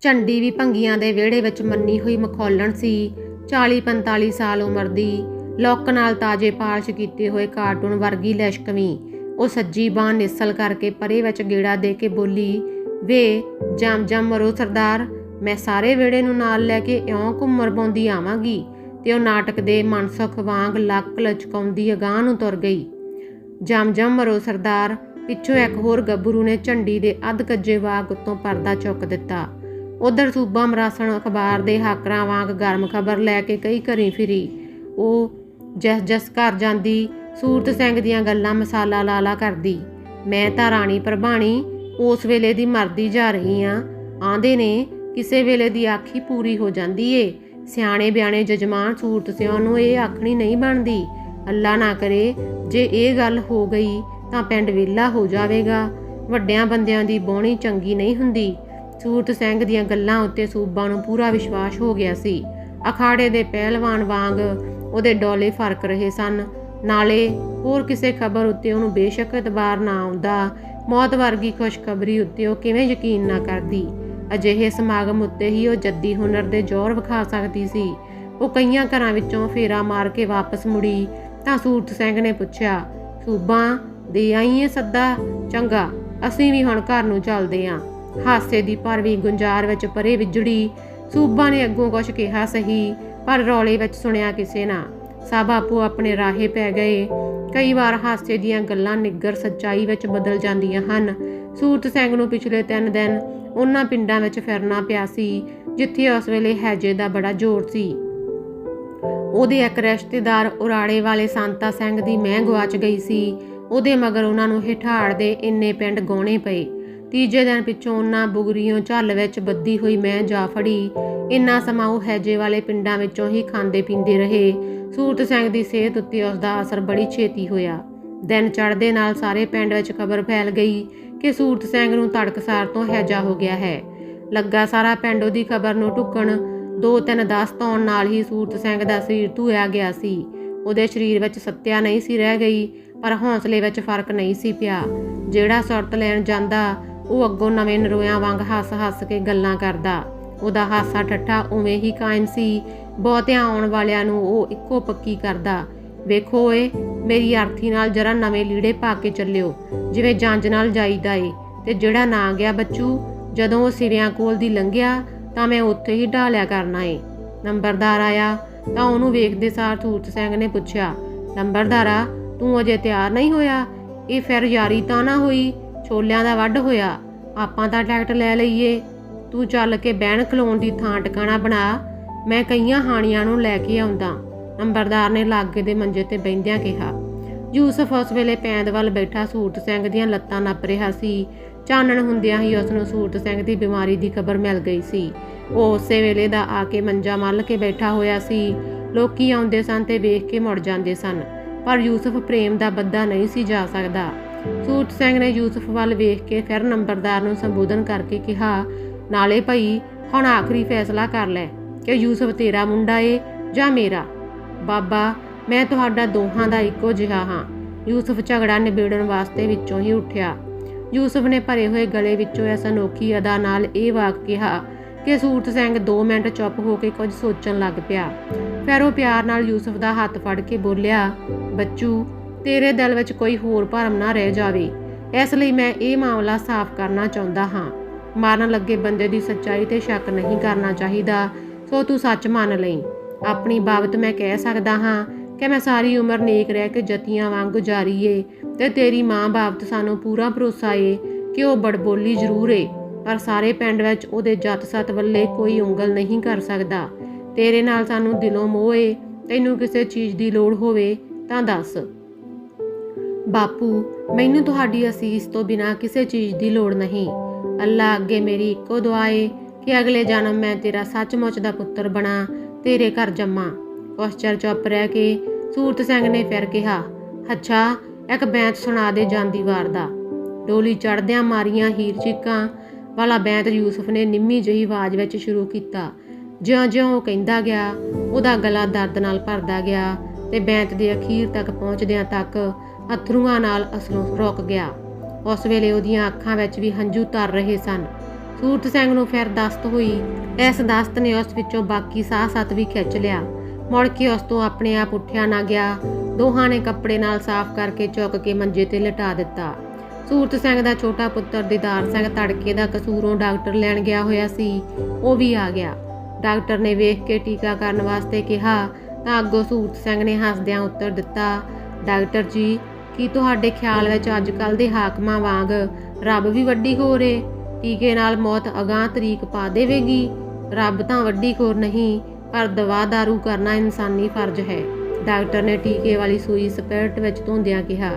ਝੰਡੀ ਵੀ ਭੰਗੀਆਂ ਦੇ ਵਿਹੜੇ ਵਿੱਚ ਮੰਨੀ ਹੋਈ ਮਖੌਲਣ ਸੀ। 40-45 ਸਾਲ ਉਮਰ ਦੀ, ਲੋਕ ਨਾਲ ਤਾਜੇ ਪਾਲਿਸ਼ ਕੀਤੇ ਹੋਏ ਕਾਰਟੂਨ ਵਰਗੀ ਲਿਸ਼ਕਵੀਂ। ਉਹ ਸੱਜੀ ਬਾਹ ਨਿਸਲ ਕਰਕੇ ਪਰੇ ਵਿੱਚ ਗੇੜਾ ਦੇ ਕੇ ਬੋਲੀ, ਵੇ, ਜਮ ਜਮ ਮਰੋ ਸਰਦਾਰ, ਮੈਂ ਸਾਰੇ ਵਿਹੜੇ ਨੂੰ ਨਾਲ ਲੈ ਕੇ ਇਉਂ ਘੁੰਮਰ ਪਾਉਂਦੀ ਆਵਾਂਗੀ। ਤੇ ਉਹ ਨਾਟਕ ਦੇ ਮਨਸੁਖ ਵਾਂਗ ਲੱਕ ਲਚਕਾਉਂਦੀ ਅਗਾਂਹ ਨੂੰ ਤੁਰ ਗਈ। ਜਮ ਜਮ ਮਰੋ ਸਰਦਾਰ, ਪਿੱਛੋਂ ਇੱਕ ਹੋਰ ਗੱਭਰੂ ਨੇ ਝੰਡੀ ਦੇ ਅੱਧ ਕੱਜੇ ਵਾਗ ਉੱਤੋਂ ਪਰਦਾ ਚੁੱਕ ਦਿੱਤਾ। ਉਧਰ ਸੂਬਾ ਮਰਾਸਣ ਅਖਬਾਰ ਦੇ ਹਾਕਰਾਂ ਵਾਂਗ ਗਰਮ ਖਬਰ ਲੈ ਕੇ ਕਈ ਘਰੀ ਫਿਰੀ। ਉਹ ਜਸ ਜਸ ਘਰ ਜਾਂਦੀ, ਸੂਰਤ ਸਿੰਘ ਦੀਆਂ ਗੱਲਾਂ ਮਸਾਲਾ ਲਾਲਾ ਕਰਦੀ। ਮੈਂ ਤਾਂ ਰਾਣੀ ਪ੍ਰਭਾਣੀ, ਉਸ ਵੇਲੇ ਦੀ ਮਰਦੀ ਜਾ ਰਹੀ ਆ। ਆਂਦੇ ਨੇ, ਕਿਸੇ ਵੇਲੇ ਦੀ ਆਖੀ ਪੂਰੀ ਹੋ ਜਾਂਦੀ ਏ। ਸਿਆਣੇ ਬਿਆਣੇ ਜਜਮਾਨ ਸੂਰਤ ਸਿਉ ਨੂੰ ਇਹ ਆਖਣੀ ਨਹੀਂ ਬਣਦੀ। ਅੱਲਾ ਨਾ ਕਰੇ, ਜੇ ਇਹ ਗੱਲ ਹੋ ਗਈ ਤਾਂ ਪਿੰਡ ਵਿਹਲਾ ਹੋ ਜਾਵੇਗਾ। ਵੱਡਿਆਂ ਬੰਦਿਆਂ ਦੀ ਬੋਣੀ ਚੰਗੀ ਨਹੀਂ ਹੁੰਦੀ। ਸੂਰਤ ਸਿੰਘ ਦੀਆਂ ਗੱਲਾਂ ਉੱਤੇ ਸੂਬਾ ਨੂੰ ਪੂਰਾ ਵਿਸ਼ਵਾਸ ਹੋ ਗਿਆ ਸੀ। ਅਖਾੜੇ ਦੇ ਪਹਿਲਵਾਨ ਵਾਂਗ ਉਹਦੇ ਡੋਲੇ ਫ਼ਰਕ ਰਹੇ ਸਨ। ਨਾਲੇ ਹੋਰ ਕਿਸੇ ਖਬਰ ਉੱਤੇ ਉਹਨੂੰ ਬੇਸ਼ੱਕ ਇਤਬਾਰ ਨਾ ਆਉਂਦਾ, ਮੌਤ ਵਰਗੀ ਖੁਸ਼ਖਬਰੀ ਉੱਤੇ ਉਹ ਕਿਵੇਂ ਯਕੀਨ ਨਾ ਕਰਦੀ। ਅਜਿਹੇ ਸਮਾਗਮ ਉੱਤੇ ਹੀ ਉਹ ਜੱਦੀ ਹੁਨਰ ਦੇ ਜ਼ੋਰ ਵਿਖਾ ਸਕਦੀ ਸੀ। ਉਹ ਕਈਆਂ ਘਰਾਂ ਵਿੱਚੋਂ ਫੇਰਾ ਮਾਰ ਕੇ ਵਾਪਸ ਮੁੜੀ ਤਾਂ ਸੂਰਤ ਸਿੰਘ ਨੇ ਪੁੱਛਿਆ, ਸੂਬਾ, ਦੇ ਆਈਏ ਸੱਦਾ? ਚੰਗਾ, ਅਸੀਂ ਵੀ ਹੁਣ ਘਰ ਨੂੰ ਚੱਲਦੇ ਆਂ। ਹਾਸੇ ਦੀ ਭਰਵੀਂ ਗੁੰਜਾਰ ਵਿੱਚ ਪਰੇ ਵਿਜੜੀ। ਸੂਬਾ ਨੇ ਅੱਗੋਂ ਕੁਛ ਕਿਹਾ ਸਹੀ, ਪਰ ਰੌਲੇ ਵਿੱਚ ਸੁਣਿਆ ਕਿਸੇ ਨਾ। ਸਭ ਆਪੋ ਆਪਣੇ ਰਾਹੇ ਪੈ ਗਏ। ਕਈ ਵਾਰ ਹਾਸੇ ਦੀਆਂ ਗੱਲਾਂ ਨਿੱਗਰ ਸੱਚਾਈ ਵਿੱਚ ਬਦਲ ਜਾਂਦੀਆਂ ਹਨ। ਸੂਰਤ ਸਿੰਘ ਨੂੰ ਪਿਛਲੇ 3 ਦਿਨ ਉਹਨਾਂ ਪਿੰਡਾਂ ਵਿੱਚ ਫਿਰਨਾ ਪਿਆ ਸੀ, ਜਿੱਥੇ ਉਸ ਵੇਲੇ ਹੈਜੇ ਦਾ ਬੜਾ ਜ਼ੋਰ ਸੀ। ਉਹਦੇ ਇੱਕ ਰਿਸ਼ਤੇਦਾਰ ਉਰਾੜੇ ਵਾਲੇ ਸੰਤਾ ਸਿੰਘ ਦੀ ਮੈਂ ਗਵਾਚ ਗਈ ਸੀ। ਉਹਦੇ ਮਗਰ ਉਹਨਾਂ ਨੂੰ ਹਿਠਾੜ ਦੇ ਇੰਨੇ ਪਿੰਡ ਗਾਉਣੇ ਪਏ। ਤੀਜੇ ਦਿਨ ਪਿੱਛੋਂ ਉਹਨਾਂ ਬੁਗਰੀਆਂ ਝੱਲ ਵਿੱਚ ਬੱਦੀ ਹੋਈ ਮੈਂ ਜਾ ਫੜੀ। ਇੰਨਾ ਸਮਾਂ ਉਹ ਹੈਜੇ ਵਾਲੇ ਪਿੰਡਾਂ ਵਿੱਚੋਂ ਹੀ ਖਾਂਦੇ ਪੀਂਦੇ ਰਹੇ। ਸੂਰਤ ਸਿੰਘ ਦੀ ਸਿਹਤ ਉੱਤੇ ਉਸ ਦਾ ਅਸਰ ਬੜੀ ਛੇਤੀ ਹੋਇਆ। ਦਿਨ ਚੜ੍ਹਦੇ ਨਾਲ ਸਾਰੇ ਪਿੰਡ ਵਿੱਚ ਖਬਰ ਫੈਲ ਗਈ ਕਿ ਸੂਰਤ ਸਿੰਘ ਨੂੰ ਤੜਕਸਾਰ ਤੋਂ ਹੈਜਾ ਹੋ ਗਿਆ ਹੈ। ਲੱਗਾ ਸਾਰਾ ਪਿੰਡ ਉਹਦੀ ਖਬਰ ਨੂੰ ਢੁੱਕਣ, ਦੋ ਤਿੰਨ ਦਸ ਧੌਣ ਨਾਲ ਹੀ ਸੂਰਤ ਸਿੰਘ ਦਾ ਸਰੀਰ ਧੂਇਆ ਗਿਆ ਸੀ। ਉਹਦੇ ਸਰੀਰ ਵਿੱਚ ਸੱਤਿਆ ਨਹੀਂ ਸੀ ਰਹਿ ਗਈ, ਪਰ ਹੌਸਲੇ ਵਿੱਚ ਫ਼ਰਕ ਨਹੀਂ ਸੀ ਪਿਆ। ਜਿਹੜਾ ਸੁਰਤ ਲੈਣ ਜਾਂਦਾ ਉਹ ਅੱਗੋਂ ਨਵੇਂ ਨਰੋਇਆਂ ਵਾਂਗ ਹੱਸ-ਹੱਸ ਕੇ ਗੱਲਾਂ ਕਰਦਾ। ਉਹਦਾ ਹਾਸਾ ਠੱਠਾ ਉਵੇਂ ਹੀ ਕਾਇਮ ਸੀ। ਬਹੁਤਿਆਂ ਆਉਣ ਵਾਲਿਆਂ ਨੂੰ ਉਹ ਇੱਕੋ ਪੱਕੀ ਕਰਦਾ। ਵੇਖੋ ਓਏ, ਮੇਰੀ ਆਰਥੀ ਨਾਲ ਜਰਾ ਨਵੇਂ ਲੀੜੇ ਪਾ ਕੇ ਚੱਲਿਓ। ਜਿਵੇਂ ਜੰਜ ਨਾਲ ਜਾਈਦਾ ਏ। ਤੇ ਜਿਹੜਾ ਨਾ ਗਿਆ ਬੱਚੂ, ਜਦੋਂ ਉਹ ਸਿਵਿਆਂ ਕੋਲ ਦੀ ਲੰਘਿਆ, ਤਾਂ ਮੈਂ ਉੱਥੇ ਹੀ ਢਾਲਿਆ ਕਰਨਾ ਏ। ਨੰਬਰਦਾਰ ਆਇਆ, ਤਾਂ ਉਹਨੂੰ ਵੇਖਦੇ ਸਾਰ ਸੂਰਤ ਸਿੰਘ ਨੇ ਪੁੱਛਿਆ, ਨੰਬਰਦਾਰਾ, ਤੂੰ ਅਜੇ ਤਿਆਰ ਨਹੀਂ ਹੋਇਆ? ਇਹ ਫਿਰ ਯਾਰੀ ਤਾਂ ਨਾ ਹੋਈ? ਛੋਲਿਆਂ ਦਾ ਵੱਢ ਹੋਇਆ। ਆਪਾਂ ਤਾਂ ਟਿਕਟ ਲੈ ਲਈਏ। ਤੂੰ ਚੱਲ ਕੇ ਬਹਿਣ ਖਲੋਣ ਦੀ ਥਾਂ ਟਿਕਾਣਾ ਬਣਾ। ਮੈਂ ਕਈਆਂ ਹਾਣੀਆਂ ਨੂੰ ਲੈ ਕੇ ਆਉਂਦਾ। ਨੰਬਰਦਾਰ ਨੇ ਲਾਗੇ ਦੇ ਮੰਜੇ ਤੇ ਬੈੰਦਿਆਂ ਕਿਹਾ, ਯੂਸਫ ਉਸ ਵੇਲੇ ਪੈਂਦ ਵੱਲ ਬੈਠਾ ਸੂਰਤ ਸਿੰਘ ਦੀਆਂ ਲੱਤਾਂ ਨੱਪ ਰਿਹਾ ਸੀ। ਚਾਨਣ ਹੁੰਦਿਆਂ ਹੀ ਉਸ ਨੂੰ ਸੂਰਤ ਸਿੰਘ ਦੀ ਬਿਮਾਰੀ ਦੀ ਖਬਰ ਮਿਲ ਗਈ ਸੀ। ਉਹ ਉਸੇ ਵੇਲੇ ਦਾ ਆ ਕੇ ਮੰਜਾ ਮੱਲ ਕੇ ਬੈਠਾ ਹੋਇਆ ਸੀ। ਲੋਕੀ ਆਉਂਦੇ ਸਨ ਤੇ ਵੇਖ ਕੇ ਮੁੜ ਜਾਂਦੇ ਸਨ। ਪਰ ਯੂਸਫ ਪ੍ਰੇਮ ਦਾ ਬੱਦਾ ਨਹੀਂ ਸੀ ਜਾ ਸਕਦਾ। ਸੂਰਤ ਸਿੰਘ ਨੇ ਯੂਸਫ ਵੱਲ ਵੇਖ ਕੇ ਫਿਰ ਨੰਬਰਦਾਰ ਨੂੰ ਸੰਬੋਧਨ ਕਰਕੇ ਕਿਹਾ, ਨਾਲੇ ਭਈ, ਹੁਣ ਆਖਰੀ ਫੈਸਲਾ ਕਰ ਲੈ ਕਿ ਯੂਸਫ ਤੇਰਾ ਮੁੰਡਾ ਏ ਜਾਂ ਮੇਰਾ? ਬਾਬਾ, ਮੈਂ ਤੁਹਾਡਾ ਦੋਹਾਂ ਦਾ ਇੱਕੋ ਜਿਹਾ ਹਾਂ। ਯੂਸਫ ਝਗੜਾ ਨਿਬੇੜਨ ਵਾਸਤੇ ਵਿੱਚੋਂ ਹੀ ਉੱਠਿਆ। ਯੂਸਫ ਨੇ ਭਰੇ ਹੋਏ ਗਲੇ ਵਿੱਚੋਂ ਇਸ ਅਨੋਖੀ ਅਦਾ ਨਾਲ ਇਹ ਵਾਕ ਕਿਹਾ ਕਿ ਸੂਰਤ ਸਿੰਘ 2 ਮਿੰਟ ਚੁੱਪ ਹੋ ਕੇ ਕੁਝ ਸੋਚਣ ਲੱਗ ਪਿਆ। ਫਿਰ ਉਹ ਪਿਆਰ ਨਾਲ ਯੂਸਫ ਦਾ ਹੱਥ ਫੜ ਕੇ ਬੋਲਿਆ, ਬੱਚੂ ਤੇਰੇ ਦਿਲ ਵਿੱਚ ਕੋਈ ਹੋਰ ਭਰਮ ਨਾ ਰਹਿ ਜਾਵੇ। ਇਸ ਲਈ ਮੈਂ ਇਹ ਮਾਮਲਾ ਸਾਫ਼ ਕਰਨਾ ਚਾਹੁੰਦਾ ਹਾਂ। ਮਾਰਨ ਲੱਗੇ ਬੰਦੇ ਦੀ ਸੱਚਾਈ ਤੇ ਸ਼ੱਕ ਨਹੀਂ ਕਰਨਾ ਚਾਹੀਦਾ। ਸੋ ਤੂੰ ਸੱਚ ਮੰਨ ਲਈ ਆਪਣੀ ਬਾਬਤ ਮੈਂ ਕਹਿ ਸਕਦਾ ਹਾਂ ਕਿ ਮੈਂ ਸਾਰੀ ਉਮਰ ਨੇਕ ਰਹਿ ਕੇ ਜਤੀਆਂ ਵਾਂਗ ਗੁਜ਼ਾਰੀ ਏ ਤੇ ਤੇਰੀ ਮਾਂ ਬਾਬਤ ਸਾਨੂੰ ਪੂਰਾ ਭਰੋਸਾ ਏ ਕਿ ਉਹ ਬੜਬੋਲੀ ਜ਼ਰੂਰ ਏ। ਪਰ ਸਾਰੇ ਪਿੰਡ ਵਿੱਚ ਉਹਦੇ ਜੱਤ ਸੱਤ ਵੱਲੇ ਕੋਈ ਉਂਗਲ ਨਹੀਂ ਕਰ ਸਕਦਾ। ਤੇਰੇ ਨਾਲ ਸਾਨੂੰ ਦਿਲੋਂ ਮੋਹ ਏ। ਤੈਨੂੰ ਕਿਸੇ ਚੀਜ਼ ਦੀ ਲੋੜ ਹੋਵੇ ਤਾਂ ਦੱਸ। ਬਾਪੂ, ਮੈਨੂੰ ਤੁਹਾਡੀ ਅਸੀਸ ਤੋਂ ਬਿਨਾ ਕਿਸੇ ਚੀਜ਼ ਦੀ ਲੋੜ ਨਹੀਂ। ਅੱਲਾ ਅੱਗੇ ਮੇਰੀ ਇੱਕੋ ਦੁਆ ਏ ਕਿ ਅਗਲੇ ਜਨਮ ਮੈਂ ਤੇਰਾ ਸੱਚਮੁੱਚ ਦਾ ਪੁੱਤਰ ਬਣਾ, ਤੇਰੇ ਘਰ ਜੰਮਾਂ। ਉਸ ਚਿਰ ਚੁੱਪ ਰਹਿ ਕੇ ਸੂਰਤ ਸਿੰਘ ਨੇ ਫਿਰ ਕਿਹਾ, ਅੱਛਾ, ਇੱਕ ਬੈਂਤ ਸੁਣਾ ਦੇ ਜਾਂਦੀ ਵਾਰ ਦਾ। ਡੋਲੀ ਚੜਦਿਆਂ ਮਾਰੀਆਂ ਹੀਰ ਚੀਕਾਂ, ਵਾਲਾ ਬੈਂਤ ਯੂਸਫ ਨੇ ਨਿੰਮੀ ਜਿਹੀ ਆਵਾਜ਼ ਵਿੱਚ ਸ਼ੁਰੂ ਕੀਤਾ। ਜਿਉਂ-ਜਿਉਂ ਉਹ ਕਹਿੰਦਾ ਗਿਆ, ਉਹਦਾ ਗਲਾ ਦਰਦ ਨਾਲ ਭਰਦਾ ਗਿਆ ਤੇ ਬੈਂਤ ਦੇ ਅਖੀਰ ਤੱਕ ਪਹੁੰਚਦਿਆਂ ਤੱਕ ਅਥਰੂਆਂ ਨਾਲ ਅਸਲੋਂ ਰੁਕ ਗਿਆ। ਉਸ ਵੇਲੇ ਉਹਦੀਆਂ ਅੱਖਾਂ ਵਿੱਚ ਵੀ ਹੰਝੂ ਤਰ ਰਹੇ ਸਨ। ਸੂਰਤ ਸਿੰਘ ਨੂੰ ਫਿਰ ਦਸਤ ਹੋਈ। ਇਸ ਦਸਤ ਨੇ ਉਸ ਵਿੱਚੋਂ ਬਾਕੀ ਸਾਹ ਸੱਤ ਵੀ ਖਿੱਚ ਲਿਆ। ਮੁੜ ਕੇ ਉਸ ਤੋਂ ਆਪਣੇ ਆਪ ਉੱਠਿਆ ਨਾ ਗਿਆ। ਦੋਹਾਂ ਨੇ ਕੱਪੜੇ ਨਾਲ ਸਾਫ਼ ਕਰਕੇ ਚੁੱਕ ਕੇ ਮੰਜੇ ਤੇ ਲਿਟਾ ਦਿੱਤਾ। ਸੂਰਤ ਸਿੰਘ ਦਾ ਛੋਟਾ ਪੁੱਤਰ ਦੀਦਾਰ ਸਿੰਘ ਤੜਕੇ ਦਾ ਕਸੂਰੋਂ ਡਾਕਟਰ ਲੈਣ ਗਿਆ ਹੋਇਆ ਸੀ। ਉਹ ਵੀ ਆ ਗਿਆ। ਡਾਕਟਰ ਨੇ ਵੇਖ ਕੇ ਟੀਕਾ ਕਰਨ ਵਾਸਤੇ ਕਿਹਾ, ਤਾਂ ਅੱਗੋਂ ਸੂਰਤ ਸਿੰਘ ਨੇ ਹੱਸਦਿਆਂ ਉੱਤਰ ਦਿੱਤਾ, ਡਾਕਟਰ ਜੀ ਕੀ ਤੁਹਾਡੇ ਖਿਆਲ ਵਿੱਚ ਅੱਜ ਕੱਲ ਦੇ ਹਾਕਮਾਂ ਵਾਂਗ ਰੱਬ ਵੀ ਵੱਡੀ ਖੋਰ ਏ? ਟੀਕੇ ਨਾਲ ਮੌਤ ਅਗਾਂਹ ਤਰੀਕ ਪਾ ਦੇਵੇਗੀ। ਰੱਬ ਤਾਂ ਵੱਡੀ ਖੋਰ ਨਹੀਂ, ਪਰ ਦਵਾ ਦਾਰੂ ਕਰਨਾ ਇਨਸਾਨੀ ਫਰਜ਼ ਹੈ। ਡਾਕਟਰ ਨੇ ਟੀਕੇ ਵਾਲੀ ਸੂਈ ਸਪਿਰਟ ਵਿੱਚ ਧੁੰਦਿਆਂ ਕਿਹਾ,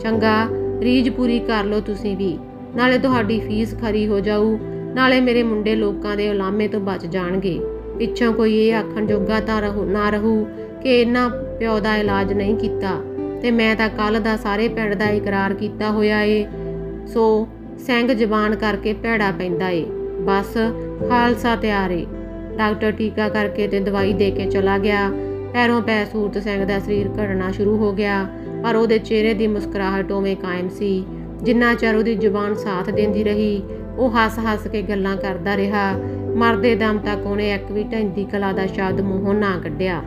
ਚੰਗਾ, ਰੀਝ ਪੂਰੀ ਕਰ ਲਓ ਤੁਸੀਂ ਵੀ। ਨਾਲੇ ਤੁਹਾਡੀ ਫੀਸ ਖਰੀ ਹੋ ਜਾਊ। ਨਾਲੇ ਮੇਰੇ ਮੁੰਡੇ ਲੋਕਾਂ ਦੇ ਉਲਾਮੇ ਤੋਂ ਬਚ ਜਾਣਗੇ। ਪਿੱਛੋਂ ਕੋਈ ਇਹ ਆਖਣ ਜੋਗਾ ਤਾਂ ਰਹੂ, ਨਾ ਰਹੂ ਕਿ ਇਹਨਾਂ ਪਿਓ ਦਾ ਇਲਾਜ ਨਹੀਂ ਕੀਤਾ। ਤੇ ਮੈਂ ਤਾਂ ਕੱਲ ਦਾ ਸਾਰੇ ਪਿੰਡ ਦਾ ਇਕਰਾਰ ਕੀਤਾ ਹੋਇਆ ਏ। ਸੋ ਸਿੰਘ ਜ਼ਬਾਨ ਕਰਕੇ ਭੈੜਾ ਪੈਂਦਾ ਏ। ਬਸ ਖਾਲਸਾ ਤਿਆਰ ਏ। ਡਾਕਟਰ ਟੀਕਾ ਕਰਕੇ ਤੇ ਦਵਾਈ ਦੇ ਕੇ ਚਲਾ ਗਿਆ। ਪੈਰੋਂ ਪੈ ਸੂਰਤ ਸਿੰਘ ਦਾ ਸਰੀਰ ਘੜਨਾ ਸ਼ੁਰੂ ਹੋ ਗਿਆ। ਪਰ ਉਹਦੇ ਚਿਹਰੇ ਦੀ ਮੁਸਕਰਾਹਟ ਉਵੇਂ ਕਾਇਮ ਸੀ। ਜਿੰਨਾ ਚਿਰ ਉਹਦੀ ਜ਼ੁਬਾਨ ਸਾਥ ਦਿੰਦੀ ਰਹੀ, ਉਹ ਹੱਸ-ਹੱਸ ਕੇ ਗੱਲਾਂ ਕਰਦਾ ਰਿਹਾ। ਮਰਦੇ ਦਮ ਤੱਕ ਉਹਨੇ ਇੱਕ ਵੀ ਢੈਂਦੀ ਕਲਾ ਦਾ ਸ਼ਬਦ ਮੂੰਹੋਂ ਨਾ ਕੱਢਿਆ।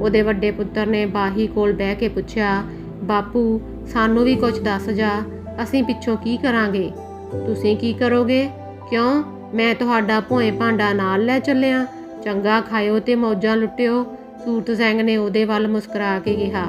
ਉਹਦੇ ਵੱਡੇ ਪੁੱਤਰ ਨੇ ਬਾਹੀ ਕੋਲ ਬਹਿ ਕੇ ਪੁੱਛਿਆ ਬਾਪੂ, ਸਾਨੂੰ ਵੀ ਕੁਝ ਦੱਸ ਜਾ, ਅਸੀਂ ਪਿੱਛੋਂ ਕੀ ਕਰਾਂਗੇ? ਤੁਸੀਂ ਕੀ ਕਰੋਗੇ? ਕਿਉਂ? ਮੈਂ ਤੁਹਾਡਾ ਭੋਏ ਭਾਂਡਾ ਨਾਲ ਲੈ ਚੱਲਿਆ। ਚੰਗਾ ਖਾਇਓ ਤੇ ਮੌਜਾਂ ਲੁੱਟਿਓ ਸੂਰਤ ਸਿੰਘ ਨੇ ਉਹਦੇ ਵੱਲ ਮੁਸਕਰਾ ਕੇ ਕਿਹਾ।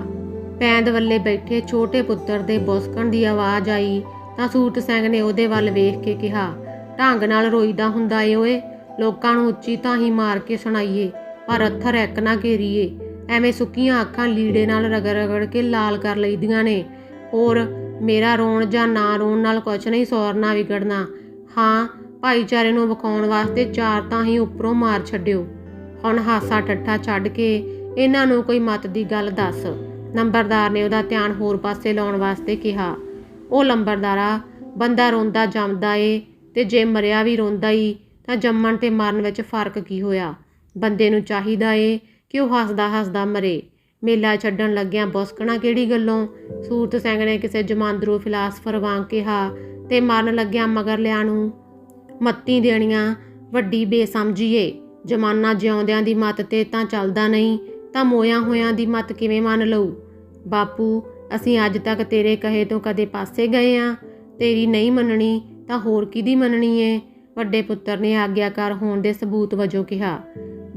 ਪੈਂਦ ਵੱਲੇ ਬੈਠੇ ਛੋਟੇ ਪੁੱਤਰ ਦੇ ਬੁਸਕਣ ਦੀ ਆਵਾਜ਼ ਆਈ, ਤਾਂ ਸੂਰਤ ਸਿੰਘ ਨੇ ਉਹਦੇ ਵੱਲ ਵੇਖ ਕੇ ਕਿਹਾ, ਢੰਗ ਨਾਲ ਰੋਈਦਾ ਹੁੰਦਾ ਏ ਓਏ, ਲੋਕਾਂ ਨੂੰ ਉੱਚੀ ਤਾਂ ਹੀ ਮਾਰ ਕੇ ਸੁਣਾਈਏ, ਪਰ ਅੱਥਰ ਇੱਕ ਨਾ ਘੇਰੀਏ। ਐਵੇਂ ਸੁੱਕੀਆਂ ਅੱਖਾਂ ਲੀੜੇ ਨਾਲ ਰਗੜ ਰਗੜ ਕੇ ਲਾਲ ਕਰ ਲਈਦੀਆਂ ਨੇ। ਹੋਰ, ਮੇਰਾ ਰੋਣ ਜਾਂ ਨਾ ਰੋਣ ਨਾਲ ਕੁਝ ਨਹੀਂ ਸੌਰਨਾ ਵਿਗੜਨਾ। ਹਾਂ, ਭਾਈਚਾਰੇ ਨੂੰ ਵਿਖਾਉਣ ਵਾਸਤੇ ਚਾਰ ਤਾਂ ਹੀ ਉੱਪਰੋਂ ਮਾਰ ਛੱਡਿਓ। ਹੁਣ ਹਾਸਾ ਟੱਠਾ ਛੱਡ ਕੇ ਇਹਨਾਂ ਨੂੰ ਕੋਈ ਮਤ ਦੀ ਗੱਲ ਦੱਸ। ਨੰਬਰਦਾਰ ਨੇ ਉਹਦਾ ਧਿਆਨ ਹੋਰ ਪਾਸੇ ਲਾਉਣ ਵਾਸਤੇ ਕਿਹਾ। ਉਹ ਲੰਬਰਦਾਰਾ, ਬੰਦਾ ਰੋਂਦਾ ਜੰਮਦਾ ਏ ਤੇ ਜੇ ਮਰਿਆ ਵੀ ਰੋਂਦਾ ਹੀ ਤਾਂ ਜੰਮਣ ਤੇ ਮਰਨ ਵਿੱਚ ਫ਼ਰਕ ਕੀ ਹੋਇਆ? ਬੰਦੇ ਨੂੰ ਚਾਹੀਦਾ ਏ ਕਿ ਉਹ ਹੱਸਦਾ ਹੱਸਦਾ ਮਰੇ? ਮੇਲਾ ਛੱਡਣ ਲੱਗਿਆਂ ਬੁਸਕਣਾ ਕਿਹੜੀ ਗੱਲੋਂ? ਸੂਰਤ ਸਿੰਘ ਨੇ ਕਿਸੇ ਜਮਾਂਦਰੂ ਫਿਲਾਸਫਰ ਵਾਂਗ ਕਿਹਾ ਤੇ ਮਰਨ ਲੱਗਿਆਂ ਮਗਰ ਲਿਆਂ ਨੂੰ। ਮੱਤੀ ਦੇਣੀਆਂ ਵੱਡੀ ਬੇਸਮਝੀਏ। ਜਮਾਨਾ ਜਿਉਂਦਿਆਂ ਦੀ ਮੱਤ ਤੇ ਤਾਂ ਚੱਲਦਾ ਨਹੀਂ, ਤਾਂ ਮੋਇਆਂ ਹੋਇਆਂ ਦੀ ਮੱਤ ਕਿਵੇਂ ਮੰਨ ਲਊ? ਬਾਪੂ, ਅਸੀਂ ਅੱਜ ਤੱਕ ਤੇਰੇ ਕਹੇ ਤੋਂ ਕਦੇ ਪਾਸੇ ਗਏ ਆ। ਤੇਰੀ ਨਹੀਂ ਮੰਨਣੀ, ਤਾਂ ਹੋਰ ਕਿਹਦੀ ਮੰਨਣੀ ਏ? ਵੱਡੇ ਪੁੱਤਰ ਨੇ ਆਗਿਆਕਾਰ ਹੋਣ ਦੇ ਸਬੂਤ ਵਜੋਂ ਕਿਹਾ।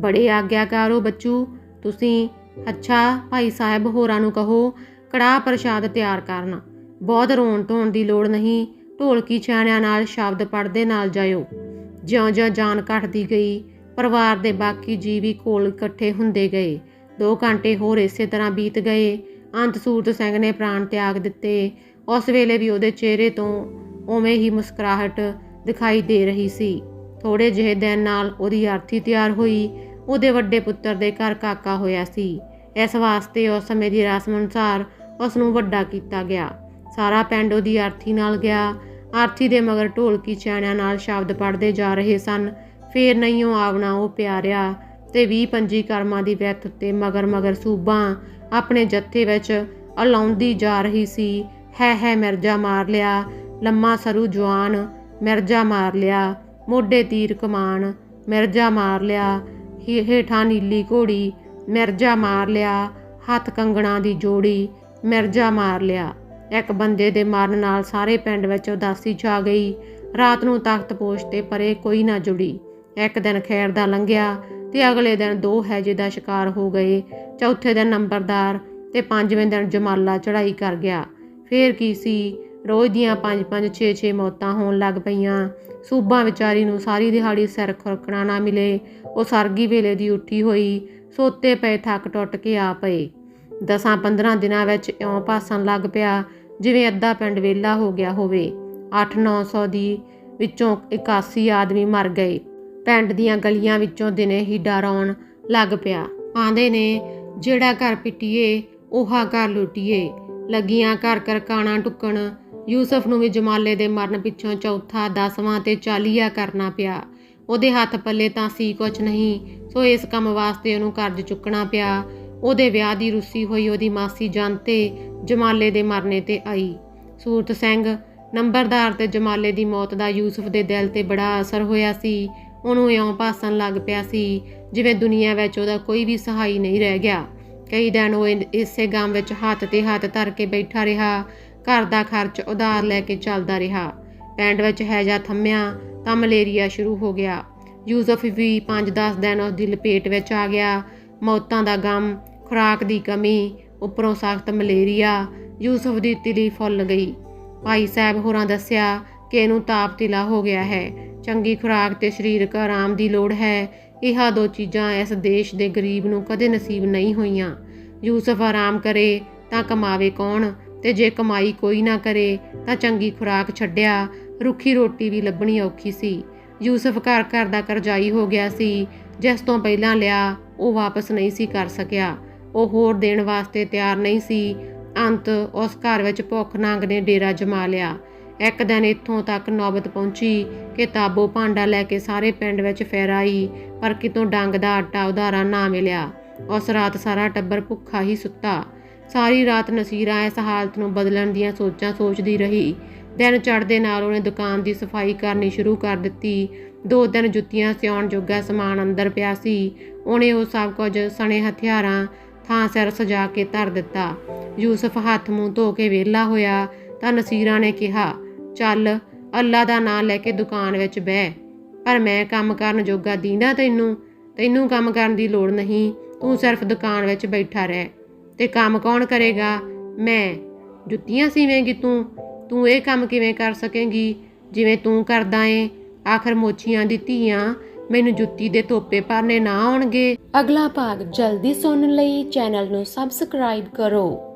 ਬੜੇ ਆਗਿਆਕਾਰ ਹੋ ਬੱਚੂ। ਤੁਸੀਂ ਅੱਛਾ ਭਾਈ ਸਾਹਿਬ ਹੋਰਾਂ ਨੂੰ ਕਹੋ, ਕੜਾਹ ਪ੍ਰਸ਼ਾਦ ਤਿਆਰ ਕਰਨ। ਬਹੁਤ ਰੋਣ ਧੋਣ ਦੀ ਲੋੜ ਨਹੀਂ, ਢੋਲਕੀ ਛਾਣਿਆਂ ਨਾਲ ਸ਼ਬਦ ਪੜਦੇ ਨਾਲ ਜਾਇਓ। ਜਿਉਂ-ਜਿਉਂ ਜਾਨ ਘਟਦੀ ਗਈ, ਪਰਿਵਾਰ ਦੇ ਬਾਕੀ ਜੀਵ ਵੀ ਕੋਲ ਇਕੱਠੇ ਹੁੰਦੇ ਗਏ। 2 ਘੰਟੇ ਹੋਰ ਇਸੇ ਤਰ੍ਹਾਂ ਬੀਤ ਗਏ। ਅੰਤ ਸੂਰਤ ਸਿੰਘ ਨੇ ਪ੍ਰਾਣ ਤਿਆਗ ਦਿੱਤੇ। ਉਸ ਵੇਲੇ ਵੀ ਉਹਦੇ ਚਿਹਰੇ ਤੋਂ ਉਵੇਂ ਹੀ ਮੁਸਕਰਾਹਟ ਦਿਖਾਈ ਦੇ ਰਹੀ ਸੀ। ਥੋੜੇ ਜਿਹੇ ਦਿਨ ਨਾਲ ਉਹਦੀ ਆਰਥੀ ਤਿਆਰ ਹੋਈ। ਉਹਦੇ ਵੱਡੇ ਪੁੱਤਰ ਦੇ ਘਰ ਕਾਕਾ ਹੋਇਆ ਸੀ। ਇਸ ਵਾਸਤੇ ਉਸ ਸਮੇਂ ਦੀ ਰਸਮ ਅਨੁਸਾਰ ਉਸ ਨੂੰ ਵੱਡਾ ਕੀਤਾ ਗਿਆ। ਸਾਰਾ ਪਿੰਡ ਉਹਦੀ ਆਰਥੀ ਨਾਲ ਗਿਆ। ਆਰਥੀ ਦੇ ਮਗਰ ਢੋਲਕੀ ਚੈਣਿਆਂ ਨਾਲ ਸ਼ਬਦ ਪੜਦੇ ਜਾ ਰਹੇ ਸਨ। ਫੇਰ ਨਹੀਂ ਉਹ ਆਵਣਾ ਉਹ ਪਿਆਰਿਆ ਤੇ 20 ਪੰਜੀ ਕਰਮਾਂ ਦੀ ਵਿੱਤ ਉੱਤੇ ਮਗਰ ਮਗਰ ਸੂਬਾ ਆਪਣੇ ਜੱਥੇ ਵਿੱਚ ਅਲਾਉਂਦੀ ਜਾ ਰਹੀ ਸੀ। ਹੈ ਹੈ ਮਿਰਜ਼ਾ ਮਾਰ ਲਿਆ, ਲੰਮਾ ਸਰੂ ਜਵਾਨ, ਮਿਰਜ਼ਾ ਮਾਰ ਲਿਆ, ਮੋਢੇ ਤੀਰ ਕਮਾਨ, ਮਿਰਜ਼ਾ ਮਾਰ ਲਿਆ ਹੇਠਾਂ ਨੀਲੀ ਘੋੜੀ ਮਿਰਜ਼ਾ ਮਾਰ ਲਿਆ, ਹੱਥ ਕੰਗਣਾ ਦੀ ਜੋੜੀ ਮਿਰਜ਼ਾ ਮਾਰ ਲਿਆ। ਇੱਕ ਬੰਦੇ ਦੇ ਮਾਰਨ ਨਾਲ ਸਾਰੇ ਪਿੰਡ ਵਿੱਚ ਉਦਾਸੀ ਛਾ ਗਈ। ਰਾਤ ਨੂੰ ਤਖਤ ਪੋਸ਼ ਤੇ ਪਰੇ ਕੋਈ ਨਾ ਜੁੜੀ। ਇੱਕ ਦਿਨ ਖੈਰ ਦਾ ਲੰਘਿਆ ਤੇ ਅਗਲੇ ਦਿਨ ਦੋ ਹੈਜੇ ਦਾ ਸ਼ਿਕਾਰ ਹੋ ਗਏ। ਚੌਥੇ ਦਿਨ ਨੰਬਰਦਾਰ ਤੇ ਪੰਜਵੇਂ ਦਿਨ ਜਮਾਲਾ ਚੜਾਈ ਕਰ ਗਿਆ। ਫੇਰ ਕੀ ਸੀ? ਰੋਜ਼ ਦੀਆਂ ਪੰਜ ਪੰਜ ਛੇ ਛੇ ਮੌਤਾਂ ਹੋਣ ਲੱਗ ਪਈਆਂ। ਸੂਬਾ ਵਿਚਾਰੀ ਨੂੰ ਸਾਰੀ ਦਿਹਾੜੀ ਸਿਰ ਖੁਰਕਣਾ ਨਾ ਮਿਲੇ। ਉਹ ਸਰਗੀ ਵੇਲੇ ਦੀ ਉੱਠੀ ਹੋਈ, ਸੋਤੇ ਪਏ ਥੱਕ ਟੁੱਟ ਕੇ ਆ ਪਏ। ਦਸਾਂ 15 ਦਿਨਾਂ ਵਿੱਚ ਇਉਂ ਭਾਸਣ ਲੱਗ ਪਿਆ ਜਿਵੇਂ ਅੱਧਾ ਪਿੰਡ ਵਿਹਲਾ ਹੋ ਗਿਆ ਹੋਵੇ। 8-900 ਦੀ ਵਿੱਚੋਂ 81 ਆਦਮੀ ਮਰ ਗਏ। ਪਿੰਡ ਦੀਆਂ ਗਲੀਆਂ ਵਿੱਚੋਂ ਦਿਨੇ ਹੀ ਡਰ ਲੱਗ ਪਿਆ। ਆਂਦੇ ਨੇ, ਜਿਹੜਾ ਘਰ ਪਿੱਟੀਏ, ਉਹਾ ਘਰ ਲੁੱਟੀਏ। ਲੱਗੀਆਂ ਘਰ ਘਰ ਕਾਣਾ ਟੁੱਕਣ ਯੂਸਫ ਨੂੰ ਵੀ ਜਮਾਲੇ ਦੇ ਮਰਨ ਪਿੱਛੋਂ ਚੌਥਾ, ਦਸਵਾਂ ਤੇ ਚਾਲੀਆ ਕਰਨਾ ਪਿਆ। ਉਹਦੇ ਹੱਥ ਪੱਲੇ ਤਾਂ ਸੀ ਕੁਝ ਨਹੀਂ, ਸੋ ਇਸ ਕੰਮ ਵਾਸਤੇ ਉਹਨੂੰ ਕਰਜ਼ ਚੁੱਕਣਾ ਪਿਆ। ਉਹਦੇ ਵਿਆਹ ਦੀ ਰੁੱਸੀ ਹੋਈ ਉਹਦੀ ਮਾਸੀ ਜੰਤੇ ਜਮਾਲੇ ਦੇ ਮਰਨੇ ਤੇ ਆਈ। ਸੂਰਤ ਸਿੰਘ ਨੰਬਰਦਾਰ ਤੇ ਜਮਾਲੇ ਦੀ ਮੌਤ ਦਾ ਯੂਸਫ ਦੇ ਦਿਲ ਤੇ ਬੜਾ ਅਸਰ ਹੋਇਆ ਸੀ। ਉਹਨੂੰ ਇਉਂ ਭਾਸਣ ਲੱਗ ਪਿਆ ਸੀ ਜਿਵੇਂ ਦੁਨੀਆ ਵਿੱਚ ਉਹਦਾ ਕੋਈ ਵੀ ਸਹਾਈ ਨਹੀਂ ਰਹਿ ਗਿਆ। ਕਈ ਦਿਨ ਉਹ ਇਨ- ਇਸੇ ਗਮ ਵਿੱਚ ਹੱਥ ਤੇ ਹੱਥ ਧਰ ਕੇ ਬੈਠਾ ਰਿਹਾ। ਘਰ ਦਾ ਖਰਚ ਉਧਾਰ ਲੈ ਕੇ ਚੱਲਦਾ ਰਿਹਾ। ਪਿੰਡ ਵਿੱਚ ਹੈਜਾ ਥੰਮਿਆ ਤਾਂ ਮਲੇਰੀਆ ਸ਼ੁਰੂ ਹੋ ਗਿਆ। ਯੂਸਫ ਵੀ 5-10 ਦਿਨ ਉਸ ਦੀ ਲਪੇਟ ਵਿੱਚ ਆ ਗਿਆ। ਮੌਤਾਂ ਦਾ ਗਮ, ਖੁਰਾਕ ਦੀ ਕਮੀ, ਉੱਪਰੋਂ ਸਖਤ ਮਲੇਰੀਆ, ਯੂਸਫ ਦੀ ਤਿਲੀ ਫੁੱਲ ਗਈ। ਭਾਈ ਸਾਹਿਬ ਹੋਰਾਂ ਦੱਸਿਆ ਕਿ ਇਹਨੂੰ ਤਾਪ ਤਿਲਾ ਹੋ ਗਿਆ ਹੈ। ਚੰਗੀ ਖੁਰਾਕ ਤੇ ਸਰੀਰਕ ਆਰਾਮ ਦੀ ਲੋੜ ਹੈ। ਇਹ ਦੋ ਚੀਜ਼ਾਂ ਇਸ ਦੇਸ਼ ਦੇ ਗਰੀਬ ਨੂੰ ਕਦੇ ਨਸੀਬ ਨਹੀਂ ਹੋਈਆਂ। ਯੂਸਫ ਆਰਾਮ ਕਰੇ ਤਾਂ ਕਮਾਵੇ ਕੌਣ? ਤੇ ਜੇ ਕਮਾਈ ਕੋਈ ਨਾ ਕਰੇ ਤਾਂ ਚੰਗੀ ਖੁਰਾਕ ਛੱਡਿਆ ਰੁੱਖੀ ਰੋਟੀ ਵੀ ਲੱਭਣੀ ਔਖੀ ਸੀ। ਯੂਸਫ ਘਰ ਘਰ ਦਾ ਕਰਜ਼ਾਈ ਹੋ ਗਿਆ ਸੀ। ਜਿਸ ਤੋਂ ਪਹਿਲਾਂ ਲਿਆ, ਉਹ ਵਾਪਸ ਨਹੀਂ ਸੀ ਕਰ ਸਕਿਆ। ਉਹ ਹੋਰ ਦੇਣ ਵਾਸਤੇ ਤਿਆਰ ਨਹੀਂ ਸੀ। ਅੰਤ ਉਸ ਘਰ ਵਿੱਚ ਭੁੱਖ ਨੰਗ ਨੇ ਡੇਰਾ ਜਮਾ ਲਿਆ। ਇੱਕ ਦਿਨ ਇੱਥੋਂ ਤੱਕ ਨੌਬਤ ਪਹੁੰਚੀ ਕਿ ਤਾਬੋ ਭਾਂਡਾ ਲੈ ਕੇ ਸਾਰੇ ਪਿੰਡ ਵਿੱਚ ਫੇਰ ਆਈ ਪਰ ਕਿਤੋਂ ਡੰਗ ਦਾ ਆਟਾ ਉਧਾਰਾ ਨਾ ਮਿਲਿਆ। ਉਸ ਰਾਤ ਸਾਰਾ ਟੱਬਰ ਭੁੱਖਾ ਹੀ ਸੁੱਤਾ। ਸਾਰੀ ਰਾਤ ਨਸੀਰਾ ਇਸ ਹਾਲਤ ਨੂੰ ਬਦਲਣ ਦੀਆਂ ਸੋਚਾਂ ਸੋਚਦੀ ਰਹੀ। ਦਿਨ ਚੜ੍ਹਦੇ ਨਾਲ ਉਹਨੇ ਦੁਕਾਨ ਦੀ ਸਫ਼ਾਈ ਕਰਨੀ ਸ਼ੁਰੂ ਕਰ ਦਿੱਤੀ। ਦੋ ਦਿਨ ਜੁੱਤੀਆਂ ਸਿਉਣ ਜੋਗਾ ਸਮਾਨ ਅੰਦਰ ਪਿਆ ਸੀ। ਉਹਨੇ ਉਹ ਸਭ ਕੁਝ ਸਣੇ ਹਥਿਆਰਾਂ ਥਾਂ ਸਿਰ ਸਜਾ ਕੇ ਧਰ ਦਿੱਤਾ। ਯੂਸਫ ਹੱਥ ਮੂੰਹ ਧੋ ਕੇ ਵਿਹਲਾ ਹੋਇਆ ਤਾਂ ਨਸੀਰਾ ਨੇ ਕਿਹਾ, ਚੱਲ, ਅੱਲਾ ਦਾ ਨਾਮ ਲੈ ਕੇ ਦੁਕਾਨ ਵਿੱਚ ਬਹਿ। ਪਰ ਮੈਂ ਕੰਮ ਕਰਨ ਜੋਗਾ ਦੀਂਦਾ ਤੈਨੂੰ? ਤੈਨੂੰ ਕੰਮ ਕਰਨ ਦੀ ਲੋੜ ਨਹੀਂ। ਤੂੰ ਸਿਰਫ ਦੁਕਾਨ ਵਿੱਚ ਬੈਠਾ ਰਹਿ। ਤੇ ਕੰਮ ਕੌਣ ਕਰੇਗਾ? ਮੈਂ। ਜੁੱਤੀਆਂ ਸੀਵੇਂਗੀ ਤੂੰ? ਤੂੰ ਇਹ ਕੰਮ ਕਿਵੇਂ ਕਰ ਸਕੇਂਗੀ? ਜਿਵੇਂ ਤੂੰ ਕਰਦਾ ਏ। ਆਖਰ ਮੋਚੀਆਂ ਦੀ ਧੀਆਂ ਮੈਨੂੰ ਜੁੱਤੀ ਦੇ ਤੋਪੇ ਭਰਨੇ ਨਾ ਆਉਣਗੇ। ਅਗਲਾ ਭਾਗ ਜਲਦੀ ਸੁਣਨ ਲਈ ਚੈਨਲ ਨੂੰ ਸਬਸਕ੍ਰਾਈਬ ਕਰੋ।